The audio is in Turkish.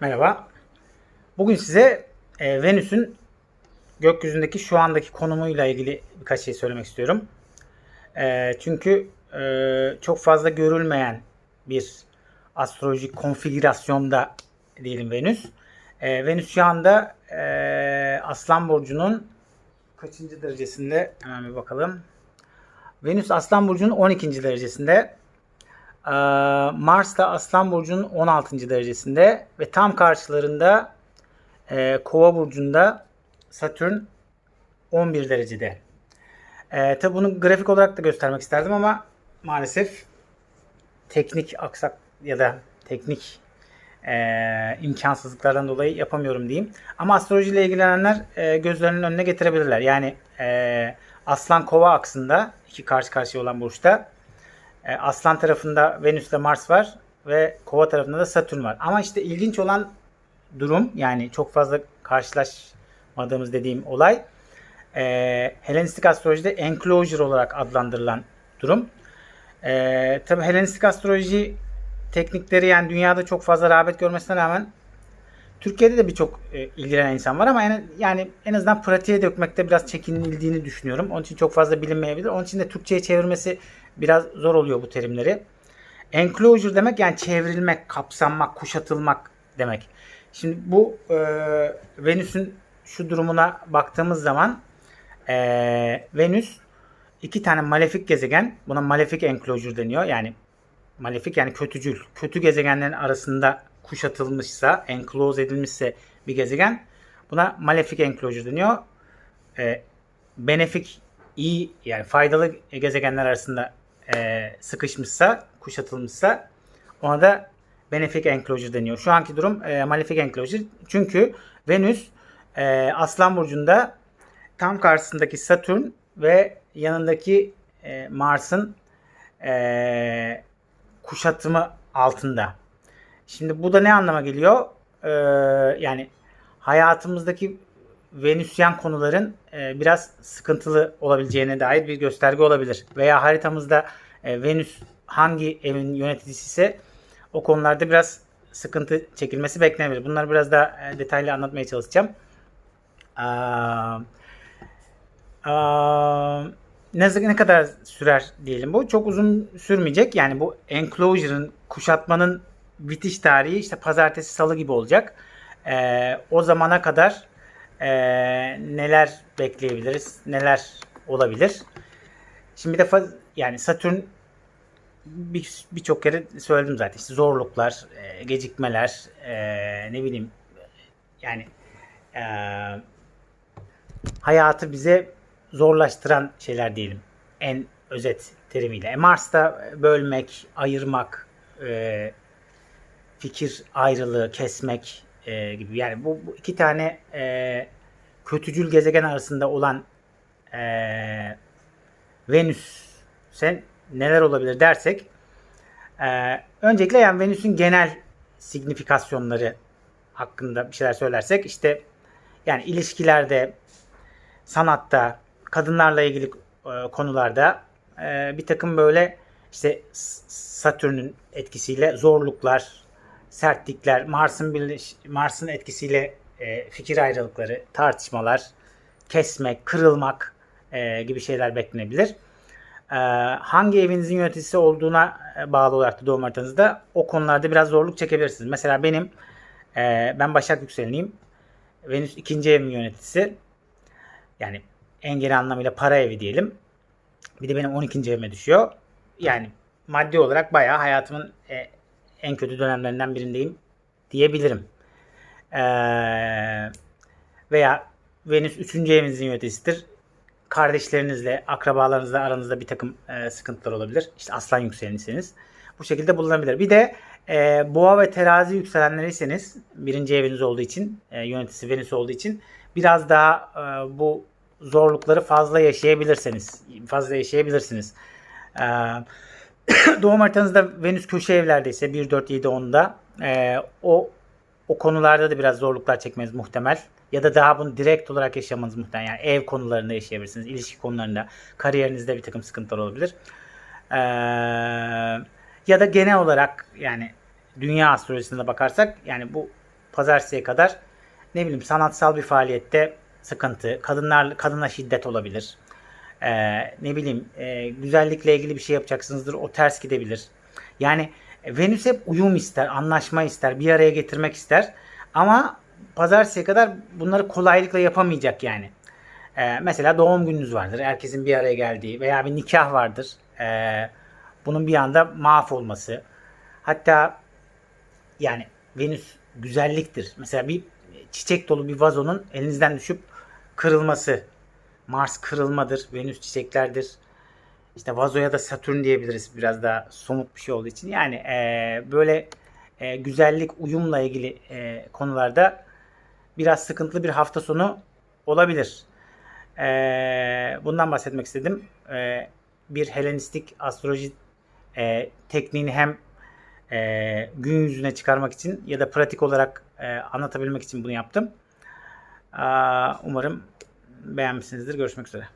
Merhaba. Bugün size e, Venüs'ün gökyüzündeki şu andaki konumuyla ilgili birkaç şey söylemek istiyorum. E, çünkü e, çok fazla görülmeyen bir astrolojik konfigürasyonda diyelim Venüs. E, Venüs şu anda e, Aslan Burcu'nun kaçıncı derecesinde? Hemen bir bakalım. Venüs Aslan Burcu'nun 12. derecesinde. Ee, Mars da Aslan Burcu'nun 16. derecesinde ve tam karşılarında e, Kova Burcu'nda Satürn 11 derecede. E, tabi bunu grafik olarak da göstermek isterdim ama maalesef teknik aksak ya da teknik e, imkansızlıklardan dolayı yapamıyorum diyeyim. Ama astrolojiyle ilgilenenler e, gözlerinin önüne getirebilirler. Yani e, Aslan Kova aksında iki karşı karşıya olan burçta e, Aslan tarafında Venüs ile Mars var ve Kova tarafında da Satürn var. Ama işte ilginç olan durum yani çok fazla karşılaşmadığımız dediğim olay e, Helenistik astrolojide enclosure olarak adlandırılan durum. E, Tabi Helenistik astroloji teknikleri yani dünyada çok fazla rağbet görmesine rağmen Türkiye'de de birçok e, ilgilenen insan var ama yani, yani en azından pratiğe dökmekte biraz çekinildiğini düşünüyorum. Onun için çok fazla bilinmeyebilir. Onun için de Türkçe'ye çevirmesi biraz zor oluyor bu terimleri. Enclosure demek yani çevrilmek, kapsanmak, kuşatılmak demek. Şimdi bu e, Venüs'ün şu durumuna baktığımız zaman e, Venüs iki tane malefik gezegen. Buna malefik enclosure deniyor. Yani malefik yani kötücül. Kötü gezegenlerin arasında kuşatılmışsa, enclose edilmişse bir gezegen buna malefic enclosure deniyor. E, benefik iyi yani faydalı gezegenler arasında e, sıkışmışsa, kuşatılmışsa ona da benefic enclosure deniyor. Şu anki durum e, malefic enclosure. Çünkü Venüs e, Aslan burcunda tam karşısındaki Satürn ve yanındaki e, Mars'ın e, kuşatımı altında. Şimdi bu da ne anlama geliyor? Ee, yani hayatımızdaki Venüsyen konuların e, biraz sıkıntılı olabileceğine dair bir gösterge olabilir. Veya haritamızda e, Venüs hangi evin yöneticisi ise o konularda biraz sıkıntı çekilmesi beklenebilir. Bunları biraz daha e, detaylı anlatmaya çalışacağım. Aa, aa, ne, ne kadar sürer diyelim bu? Çok uzun sürmeyecek. Yani bu enclosure'ın, kuşatmanın bitiş tarihi işte pazartesi salı gibi olacak. Ee, o zamana kadar e, neler bekleyebiliriz? Neler olabilir? Şimdi bir defa yani Satürn birçok bir kere söyledim zaten. İşte zorluklar, e, gecikmeler, e, ne bileyim yani e, hayatı bize zorlaştıran şeyler diyelim. En özet terimiyle. E Mars'ta bölmek, ayırmak, e, fikir ayrılığı, kesmek e, gibi. Yani bu, bu iki tane e, kötücül gezegen arasında olan e, Venüs sen neler olabilir dersek e, öncelikle yani Venüs'ün genel signifikasyonları hakkında bir şeyler söylersek işte yani ilişkilerde, sanatta, kadınlarla ilgili e, konularda e, bir takım böyle işte Satürn'ün etkisiyle zorluklar, sertlikler, Mars'ın Mars'ın etkisiyle e, fikir ayrılıkları, tartışmalar, kesmek, kırılmak e, gibi şeyler beklenebilir. E, hangi evinizin yöneticisi olduğuna e, bağlı olarak da doğum haritanızda o konularda biraz zorluk çekebilirsiniz. Mesela benim e, ben Başak Yükseleniyim. Venüs ikinci evimin yöneticisi. Yani en geri anlamıyla para evi diyelim. Bir de benim 12. evime düşüyor. Yani maddi olarak bayağı hayatımın e, en kötü dönemlerinden birindeyim diyebilirim. Ee, veya Venüs 3. evinizin yöneticisidir. Kardeşlerinizle, akrabalarınızla aranızda bir takım e, sıkıntılar olabilir. İşte aslan yükselenisiniz. Bu şekilde bulunabilir. Bir de e, boğa ve terazi yükselenleriyseniz birinci eviniz olduğu için, e, yöneticisi Venüs olduğu için biraz daha e, bu zorlukları fazla yaşayabilirsiniz. Fazla yaşayabilirsiniz. Eee doğum haritanızda Venüs köşe evlerdeyse 1, 4, 7, 10'da e, o o konularda da biraz zorluklar çekmeniz muhtemel. Ya da daha bunu direkt olarak yaşamanız muhtemel. Yani ev konularında yaşayabilirsiniz. ilişki konularında, kariyerinizde bir takım sıkıntılar olabilir. Ee, ya da genel olarak yani dünya astrolojisine bakarsak yani bu pazartesiye kadar ne bileyim sanatsal bir faaliyette sıkıntı, kadınlar kadına şiddet olabilir. Ee, ne bileyim e, güzellikle ilgili bir şey yapacaksınızdır. O ters gidebilir. Yani e, Venüs hep uyum ister, anlaşma ister, bir araya getirmek ister. Ama pazartesiye kadar bunları kolaylıkla yapamayacak yani. Ee, mesela doğum gününüz vardır. Herkesin bir araya geldiği veya bir nikah vardır. Ee, bunun bir anda mahvolması. Hatta yani Venüs güzelliktir. Mesela bir çiçek dolu bir vazonun elinizden düşüp kırılması. Mars kırılmadır. Venüs çiçeklerdir. İşte vazoya da Satürn diyebiliriz biraz daha somut bir şey olduğu için. Yani e, böyle e, güzellik, uyumla ilgili e, konularda biraz sıkıntılı bir hafta sonu olabilir. E, bundan bahsetmek istedim. E, bir Helenistik astroloji e, tekniğini hem e, gün yüzüne çıkarmak için ya da pratik olarak e, anlatabilmek için bunu yaptım. Aa, umarım beğenmişsinizdir. Görüşmek üzere.